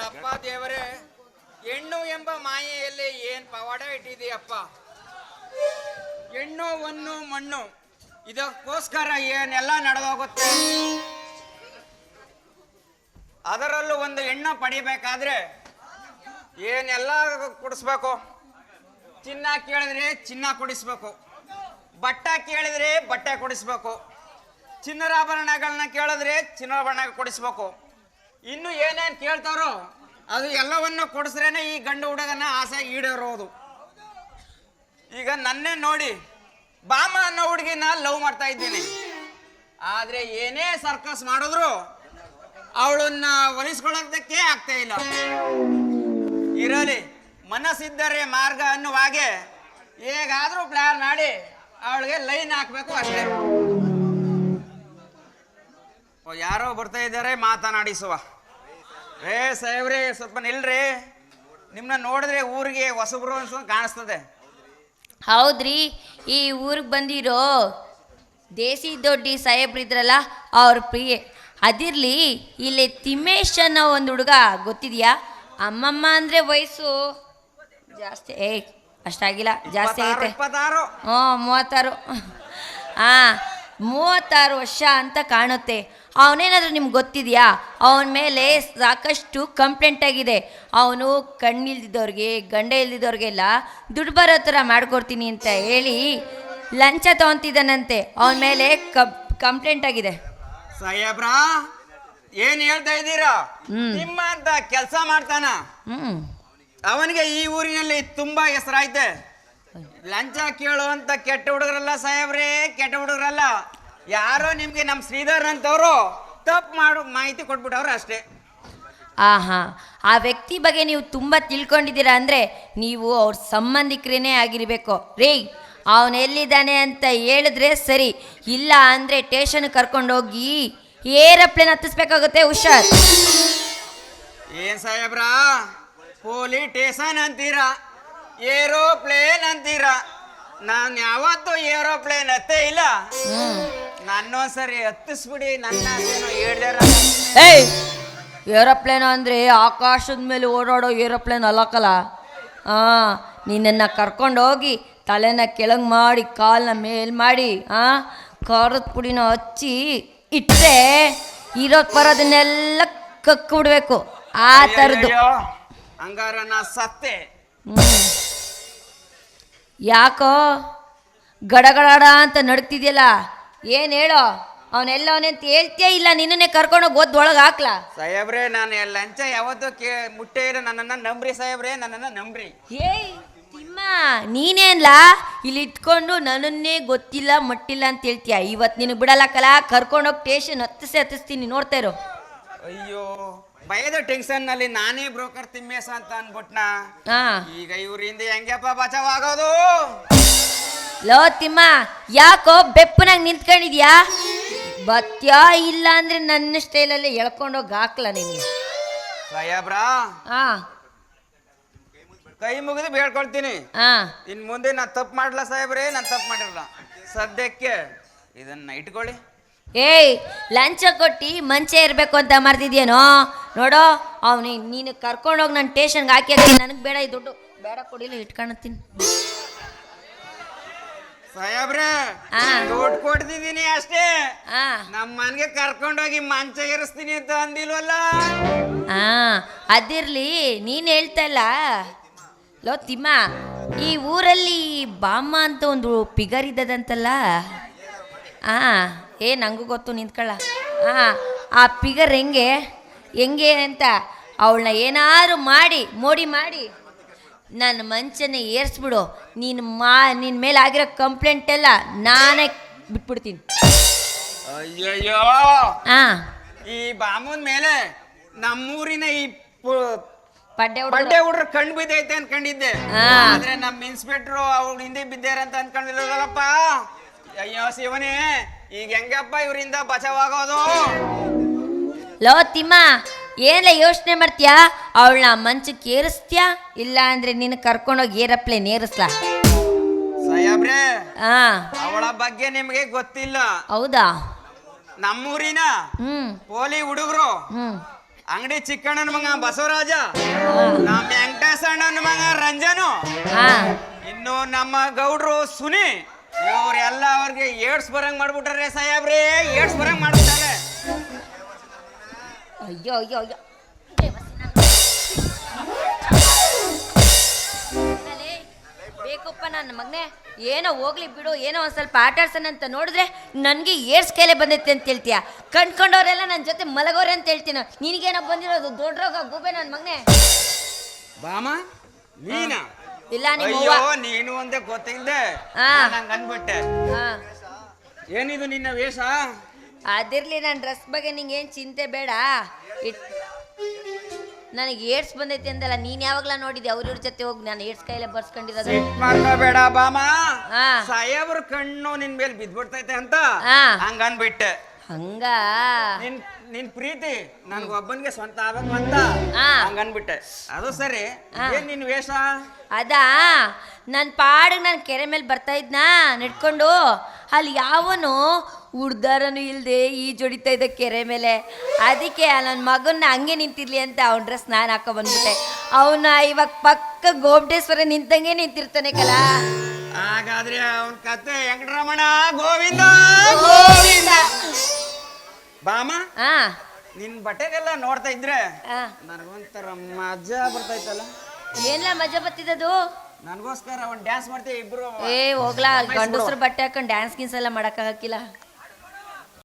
ಅಲ್ಲಪ್ಪ ದೇವರೇ, ಹೆಣ್ಣು ಎಂಬ ಮಾಯೆಯಲ್ಲಿ ಏನ್ ಪವಾಡ ಇಟ್ಟಿದೀಯಪ್ಪ ಹೆಣ್ಣು, ಹೊನ್ನು, ಮಣ್ಣು, ಇದಕ್ಕೋಸ್ಕರ ಏನೆಲ್ಲ ನಡೆದೋಗುತ್ತೆ? ಅದರಲ್ಲೂ ಒಂದು ಹೆಣ್ಣು ಪಡಿಬೇಕಾದ್ರೆ ಏನೆಲ್ಲ ಕುಡಿಸ್ಬೇಕು? ಚಿನ್ನ ಕೇಳಿದ್ರೆ ಚಿನ್ನ ಕುಡಿಸ್ಬೇಕು. ಬಟ್ಟ ಕೇಳಿದ್ರೆ ಬಟ್ಟೆ ಕುಡಿಸ್ಬೇಕು. ಚಿನ್ನರಾಭರಣಗಳನ್ನ ಕೇಳಿದ್ರೆ ಚಿನ್ನಾಭರಣ ಕೊಡಿಸ್ಬೇಕು. ಇನ್ನು ಏನೇನ್ ಕೇಳ್ತಾರೋ ಅದು ಎಲ್ಲವನ್ನ ಕೊಡಿಸ್ರೇನೆ ಈ ಗಂಡು ಹುಡುಗನ ಆಸೆ ಈಡೇರೋದು. ಈಗ ನನ್ನೇ ನೋಡಿ ಬಾಮ ಅನ್ನೋ ಹುಡುಗಿನ ಲವ್ ಮಾಡ್ತಾ ಇದ್ದೀನಿ. ಆದ್ರೆ ಏನೇ ಸರ್ಕಸ್ ಮಾಡಿದ್ರು ಅವಳನ್ನ ಒಲಿಸ್ಕೊಳ್ಳೋದಕ್ಕೆ ಆಗ್ತಾ ಇಲ್ಲ. ಇರಲಿ, ಮನಸ್ಸಿದ್ದರೆ ಮಾರ್ಗ ಅನ್ನುವ ಹಾಗೆ ಹೇಗಾದ್ರೂ ಪ್ಲಾನ್ ಮಾಡಿ ಅವಳಿಗೆ ಲೈನ್ ಹಾಕ್ಬೇಕು ಅಷ್ಟೇ. ಯಾರೋ ಬರ್ತಾ ಇದ್ದಾರೆ ಮಾತನಾಡಿಸುವ. ರೇ ಸಾಹೇಬ್ರಿ ಸ್ವಲ್ಪ ನಿಲ್ರಿ. ನಿಮ್ಮನ್ನ ನೋಡಿದ್ರೆ ಊರಿಗೆ ಹೊಸಬ್ರು ಅನ್ಸ ಕಾಣಿಸ್ತದೆ. ಹೌದ್ರಿ ಈ ಊರಿಗೆ ಬಂದಿರೋ ದೇಸಿ ದೊಡ್ಡಿ ಸಾಹೇಬ್ರಿದ್ರಲ್ಲ ಅವ್ರ ಪ್ರಿಯೆ. ಅದಿರ್ಲಿ ಇಲ್ಲಿ ತಿಮ್ಮೇಶ್ ಅನ್ನೋ ಒಂದು ಹುಡುಗ ಗೊತ್ತಿದ್ಯಾ? ಅಮ್ಮಮ್ಮ ಅಂದರೆ ವಯಸ್ಸು ಜಾಸ್ತಿ ಏ ಅಷ್ಟಾಗಿಲ್ಲ ಜಾಸ್ತಿ ಐತೆ. ಹ್ಞೂ ಮೂವತ್ತಾರು. ಹಾಂ ಮೂವತ್ತಾರು ವರ್ಷ ಅಂತ ಕಾಣುತ್ತೆ. ಅವನೇನಾದ್ರೂ ನಿಮ್ಗೆ ಗೊತ್ತಿದೆಯಾ? ಅವನ ಮೇಲೆ ಸಾಕಷ್ಟು ಕಂಪ್ಲೇಂಟ್ ಆಗಿದೆ. ಅವನು ಕಣ್ಣಿಲ್ದಿದ್ದವ್ರಿಗೆ ಗಂಡ ಇಲ್ದಿದ್ದವ್ರಿಗೆಲ್ಲ ದುಡ್ಡು ಬರೋ ಥರ ಮಾಡ್ಕೊಡ್ತೀನಿ ಅಂತ ಹೇಳಿ ಲಂಚ ತಗೊತಿದ್ದಾನಂತೆ. ಅವನ ಮೇಲೆ ಕಪ್ ಕಂಪ್ಲೇಂಟ್ ಆಗಿದೆ. ಸಾಹೇಬ್ರ ಏನ್ ಹೇಳ್ತಾ ಇದ್ದೀರಾ? ನಿಮ್ಮ ಅಂತ ಕೆಲಸ ಮಾಡ್ತಾನ. ಅವನಿಗೆ ಈ ಊರಿನಲ್ಲಿ ತುಂಬಾ ಹೆಸರಾಯ್ತೆ. ಲಂಚ ಕೇಳುವಂತ ಕೆಟ್ಟ ಹುಡುಗರಲ್ಲ ಸಾಹೇಬ್ರೇ ಕೆಟ್ಟ ಹುಡುಗರಲ್ಲ. ಯಾರೋ ನಿಮಗೆ ನಮ್ಮ ಶ್ರೀಧರ್ ಅಂತವ್ರು ತಪ್ಪು ಮಾಡೋ ಮಾಹಿತಿ ಕೊಟ್ಬಿಟ್ಟವ್ರು ಅಷ್ಟೇ. ಆಹಾ ಆ ವ್ಯಕ್ತಿ ಬಗ್ಗೆ ನೀವು ತುಂಬ ತಿಳ್ಕೊಂಡಿದ್ದೀರಾ ಅಂದರೆ ನೀವು ಅವ್ರ ಸಂಬಂಧಿಕರೇನೇ ಆಗಿರಬೇಕು. ರೇ ಅವನು ಎಲ್ಲಿದ್ದಾನೆ ಅಂತ ಹೇಳಿದ್ರೆ ಸರಿ ಇಲ್ಲ ಅಂದರೆ ಟೇಷನ್ಗೆ ಕರ್ಕೊಂಡೋಗಿ ಏರೋಪ್ಲೇನ್ ಹತ್ತಿಸ್ಬೇಕಾಗುತ್ತೆ ಹುಷಾರ್. ಏನ್ ಸಾಹೇಬ್ರ? ಪೋಲಿ ಟೇಷನ್ ಅಂತೀರಾ? ಏರೋಪ್ಲೇನ್ ಅಂತೀರಾ? ನಾನು ಯಾವತ್ತೂ ಏರೋಪ್ಲೇನ್ ಹತ್ತೇ ಇಲ್ಲ. ನನ್ನೊಂದ್ಸರಿ ಹತ್ತಿಸ್ಬಿಡಿ ನನ್ನ ಹೇಳ್ದಾರ ಏಯ್ ಏರೋಪ್ಲೇನ್ ಅಂದರೆ ಆಕಾಶದ ಮೇಲೆ ಓಡಾಡೋ ಏರೋಪ್ಲೇನ್ ಅಲ್ಲಕ್ಕಲ್ಲ ಹಾಂ ಕರ್ಕೊಂಡು ಕರ್ಕೊಂಡೋಗಿ ತಲೆನ ಕೆಳಗೆ ಮಾಡಿ ಕಾಲನ್ನ ಮೇಲ್ ಮಾಡಿ ಹಾಂ ಖಾರದ ಪುಡಿನ ಹಚ್ಚಿ ಇಟ್ಟರೆ ಇರೋದು ಬರೋದನ್ನೆಲ್ಲ ಕಕ್ಕು ಬಿಡ್ಬೇಕು ಆ ಥರದ್ದು. ಅಯ್ಯಯ್ಯೋ, ಹಂಗಾರ ನಾ ಸತ್ತೆ. ಹ್ಮ್. ಯಾಕೋ ಗಡಗಡಾಡ ಅಂತ ನಡ್ತಿದ್ಯಲ್ಲ? ಏನು ಹೇಳೋ? ಅವನೆಲ್ಲ ಅವನಂತ ಹೇಳ್ತೇ ಇಲ್ಲ ನಿನ್ನನ್ನೇ ಕರ್ಕೊಂಡೋಗಿ ಓದ್ ಒಳಗೆ ಹಾಕ್ಲಾ? ಸಾಹೇಬ್ರೆ ನಾನು ಲಂಚ ಯಾವತ್ತೂ ಕೇ ಮುಟ್ಟೆ ಇರೋ ನನ್ನನ್ನ ನಂಬ್ರಿ ಸಾಹೇಬ್ರೆ ನನ್ನನ್ನ ನಂಬ್ರಿ. ಏಯ್ ತಿಮ್ಮ ನೀನೇನ್ಲಾ ಇಲ್ಲಿ ಇಟ್ಕೊಂಡು ನನ್ನನ್ನೇ ಗೊತ್ತಿಲ್ಲ ಮಟ್ಟಿಲ್ಲ ಅಂತ ಹೇಳ್ತೀಯ? ಇವತ್ತು ನಿನಗೆ ಬಿಡಲ್ಲಕ್ಕಲ್ಲ ಕರ್ಕೊಂಡೋಗಿ ಸ್ಟೇಷನ್ ಹತ್ತಿಸಿ ಹತ್ತಿಸ್ತೀನಿ ನೋಡ್ತಾ ಇರೋ. ಅಯ್ಯೋ ಭಯದ ಟೆನ್ಷನ್ನಲ್ಲಿ ನಾನೇ ಬ್ರೋಕರ್ ತಿಮ್ಮೇಸ ಅಂತ ಅನ್ಬಿಟ್ನಾ? ಹಾ. ಈಗ ಇವ್ರಿಂದ ಹೆಂಗಪ್ಪ ಬಚಾವಾಗೋದು ಲೋ ತಿಮ್ಮ ಯಾಕೋ ಬೆಪ್ಪನಾಗ ನಿಂತ್ಕೊಂಡಿದ್ಯಾ? ಬತ್ಯಾ ಇಲ್ಲ ಅಂದ್ರೆ ನನ್ನ ಸ್ಟೈಲಲ್ಲಿ ಎಳ್ಕೊಂಡೋಗಿ ಹಾಕ್ಲ ನಿನ್ಗೆ. ಹಾ ಕೈ ಮುಗಿದು ಬೇಡ್ಕೊಳ್ತೀನಿ. ಹಾ ಇನ್ ಮುಂದೆ ನಾ ತಪ್ಪು ಮಾಡ್ಲಾ ಸಾಹೇಬ್ರೆ? ನಾನು ತಪ್ಪು ಮಾಡಿರಲ್ಲ ಸದ್ಯಕ್ಕೆ ಇದನ್ನ ಇಟ್ಕೊಳ್ಳಿ. ಏಯ್ ಲಂಚ ಕೊಟ್ಟು ಮಂಚೆ ಇರಬೇಕು ಅಂತ ಮರ್ತಿದ್ಯೇನೋ ನೋಡೋ ಅವ್ನಿಗೆ ನೀನು ಕರ್ಕೊಂಡೋಗಿ ನಾನು ಟೇಷನ್ಗೆ ಹಾಕಿ ನನಗೆ ಬೇಡ ಈ ದುಡ್ಡು ಬೇಡ ಕೊಡಿಲ್ಲ ಇಟ್ಕೊಳತ್ತೀನಿ ಸಾಹೇಬ್ರೆ ಆ. ದುಡ್ಡು ಕೊಡ್ತಿದ್ದೀನಿ ಅಷ್ಟೇ. ಹಾ ನಮ್ಮ ಮನೆಗೆ ಕರ್ಕೊಂಡೋಗಿ ಮಂಚ ಏರಿಸ್ತೀನಿ ಅಂತ ಅಂದಿಲ್ವಲ್ಲ? ಆ ಅದಿರ್ಲಿ ನೀನು ಹೇಳ್ತಲ್ಲ ಲೋ ತಿಮ್ಮ ಈ ಊರಲ್ಲಿ ಬಾಮ್ಮ ಅಂತ ಒಂದು ಪಿಗರ್ ಇದ್ದದಂತಲ್ಲ? ಆ ಏ ನಂಗೂ ಗೊತ್ತು ನಿಂತ್ಕೊಳ್ಳ. ಆ ಆ ಪಿಗರ್ ಹೆಂಗೆ? ಹೆಂಗೆ ಅಂತ ಅವಳನ್ನ ಏನಾದ್ರು ಮಾಡಿ ಮೋಡಿ ಮಾಡಿ. ನನ್ನ ಮಂಚನ ಏರ್ಸ್ಬಿಡು. ನೀನು ಮಾ ನಿನ್ನ ಮೇಲೆ ಆಗಿರೋ ಕಂಪ್ಲೇಂಟ್ ಎಲ್ಲ ನಾನೇ ಬಿಟ್ಬಿಡ್ತೀನಿ. ಅಯ್ಯಯ್ಯೋ! ಹಾಂ ಈ ಬಾಮುನ್ ಮೇಲೆ ನಮ್ಮೂರಿನ ಈ ಪು- ಪಡ್ಡೆ ಹುಡುಗ ಬಡ್ಡೆ ಹುಡ್ರ ಕಣ್ ಬಿದ್ದೈತೆ ಅನ್ಕೊಂಡಿದ್ದೆ. ಆದ್ರೆ ನಮ್ಮ ಇನ್ಸ್ಪೆಕ್ಟ್ರು ಅವ್ರು ಹಿಂದೆ ಬಿದ್ದಾರೆ ಅಂತ ಅನ್ಕೊಂಡಿಲ್ಲಲ್ಲಪ್ಪ ಅಯ್ಯೋ ಶಿವನೇ ಈಗ ಹೆಂಗಪ್ಪ ಇವರಿಂದ ಬಚಾವಾಗೋದು ಲೋ ತಿಮ್ಮ ಏನ ಯೋಚನೆ ಮಾಡ್ತೀಯಾ? ಅವಳನ್ನ ಮಂಚಕ್ಕೆ ಏರಿಸ್ತೀಯಾ? ಇಲ್ಲ ಅಂದ್ರೆ ನಿನ್ನ ಕರ್ಕೊಂಡೋಗಿ ಏರಪ್ಲೇನ್ ಏರಿಸ್ಲಾ? ಸಾಹೇಬ್ರೆ ಹಾ ಅವಳ ಬಗ್ಗೆ ನಿಮಗೆ ಗೊತ್ತಿಲ್ಲ. ಹೌದಾ? ನಮ್ಮೂರಿನ ಹ್ಮ್. ಪೋಲಿ ಹುಡುಗರು. ಹ್ಮ್. ಅಂಗಡಿ ಚಿಕ್ಕಣ್ಣನ ಮಗ ಬಸವರಾಜ ನಮ್ಮ ವೆಂಕಟೇಶಣ್ಣನ ಮಗ ರಂಜನು ಹಾ. ಇನ್ನು ನಮ್ಮ ಗೌಡ್ರು ಸುನಿ ಇವ್ರೆಲ್ಲ ಅವ್ರಿಗೆ ಏಡ್ಸ್ ಬರಂಗ್ ಮಾಡ್ಬಿಟ್ರೆ ಸಾಹೇಬ್ರಿ ಏಡ್ಸ್ ಬರಂಗ್ ಮಾಡ್ಬಿಟ್ಟಾರೆ. ಅಯ್ಯೋ ಅಯ್ಯೋ ಅಯ್ಯೋ. ಬೇಕಪ್ಪ ನನ್ನ ಮಗನೇ. ಏನೋ ಹೋಗ್ಲಿ ಬಿಡು ಏನೋ ಒಂದು ಸ್ವಲ್ಪ ಆಟಾಡ್ಸೋಣ ಅಂತ ನೋಡಿದ್ರೆ ನನಗೆ ಏರ್ ಕೈಲೆ ಬಂದೈತೆ ಅಂತ ಹೇಳ್ತೀಯ. ಕಂಡ್ಕೊಂಡವರೆಲ್ಲ ನನ್ನ ಜೊತೆ ಮಲಗೋರೆ ಅಂತ ಹೇಳ್ತೀನಿ. ನಿನಗೇನೋ ಬಂದಿರೋದು ದೊಡ್ಡ ರೋಗ ಗೂಬೆ ನನ್ನ ಮಗನೇ. ಬಾಮ ನೀನಾ? ಇಲ್ಲ ಅಯ್ಯೋ ನೀನು ಒಂದೇ ಗೊತ್ತಿಲ್ಲದೆ ಅಂದ್ಬಿಟ್ಟೆ. ಹಾ. ಏನಿದು ನಿನ್ನ ವೇಷ? ಅದಿರ್ಲಿ ನನ್ನ ಡ್ರೆಸ್ ಬಗ್ಗೆ ನಿಂಗೆ ಏನು ಚಿಂತೆ ಬೇಡ. ಇಟ್ ನನಗೆ ಏಡ್ಸ್ ಬಂದೈತೆ ಅಂದಲ್ಲ ನೀನು ಯಾವಾಗ್ಲ ನೋಡಿದ್ದೆ ಅವ್ರ ಇವ್ರ ಜೊತೆ ಹೋಗಿ ನಾನು ಏಡ್ಸ್ ಕೈಲೇ ಬರ್ಸ್ಕೊಂಡಿರೋದು. ಸಿಟ್ ಬಾಮಾ. ಸಾಹೇಬ್ರ ಕಣ್ಣು ನಿನ್ ಮೇಲೆ ಬಿದ್ಬಿಡ್ತೈತೆ ಅಂತ. ಹಂಗ ಅನ್ಬಿಟ್ಟೆ. ಹಂಗ? ನಿನ್ ನಿನ್ ಪ್ರೀತಿ ನನ್ಗ ಒಬ್ಬನ್ಗೆ ಸ್ವಂತ ಆಗ್ಬೇಕು ಅಂತ. ಹಂಗ ಅನ್ಬಿಟ್ಟೆ. ಅದು ಸರಿ. ಏನ್ ನಿನ್ ವೇಷ? ಅದಾ? ನನ್ನ ಪಾಡಿಗೆ ನಾನು ಕೆರೆ ಮೇಲೆ ಬರ್ತಾ ಇದ್ನಾ? ನಡ್ಕೊಂಡು? ಅಲ್ಲಿ ಯಾವನು ಉಡ್ದಾರನು ಇಲ್ಲದೆ ಈ ಜೊಡಿತಾ ಇದೆ ಕೆರೆ ಮೇಲೆ. ಅದಕ್ಕೆ ನನ್ನ ಮಗನ್ನ ಹಂಗೆ ನಿಂತಿರ್ಲಿ ಅಂತ ಅವ್ನ ಡ್ರೆಸ್ ನಾನು ಹಾಕೋ ಬಂದ್ಬಿಟ್ಟೆ. ಅವನ ಇವಾಗ ಪಕ್ಕ ಗೋಮಟೇಶ್ವರ ನಿಂತಂಗೆ ನಿಂತಿರ್ತಾನೆ ಕಲ. ಹಾಗಾದ್ರೆ ಅವನ ಕತೆ ವೆಂಕಟರಮಣ ಗೋವಿಂದ. ಗೋವಿಂದ. ಬಾಮ ಹಾ. ನಿನ್ ಬಟ್ಟೆಗೆಲ್ಲ ನೋಡ್ತಾ ಇದ್ರೆ ನನಗೊಂಥರ ಮಜಾ ಬರ್ತೈತಲ್ಲ. ಏನ್ಲ ಮಜಾ ಬತ್ತಿದದು? ನನಗೋಸ್ಕರ ಅವ್ನು ಡ್ಯಾನ್ಸ್ ಮಾಡ್ತೀವಿ ಇಬ್ರು? ಏ ಹೋಗ್ಲಾ ಗಂಡಸ್ರು ಬಟ್ಟೆ ಹಾಕೊಂಡು ಡ್ಯಾನ್ಸ್ ಗೀನ್ಸ್ ಎಲ್ಲ ಮಾಡಕ್ಕಾಗಕ್ಕಿಲ್ಲ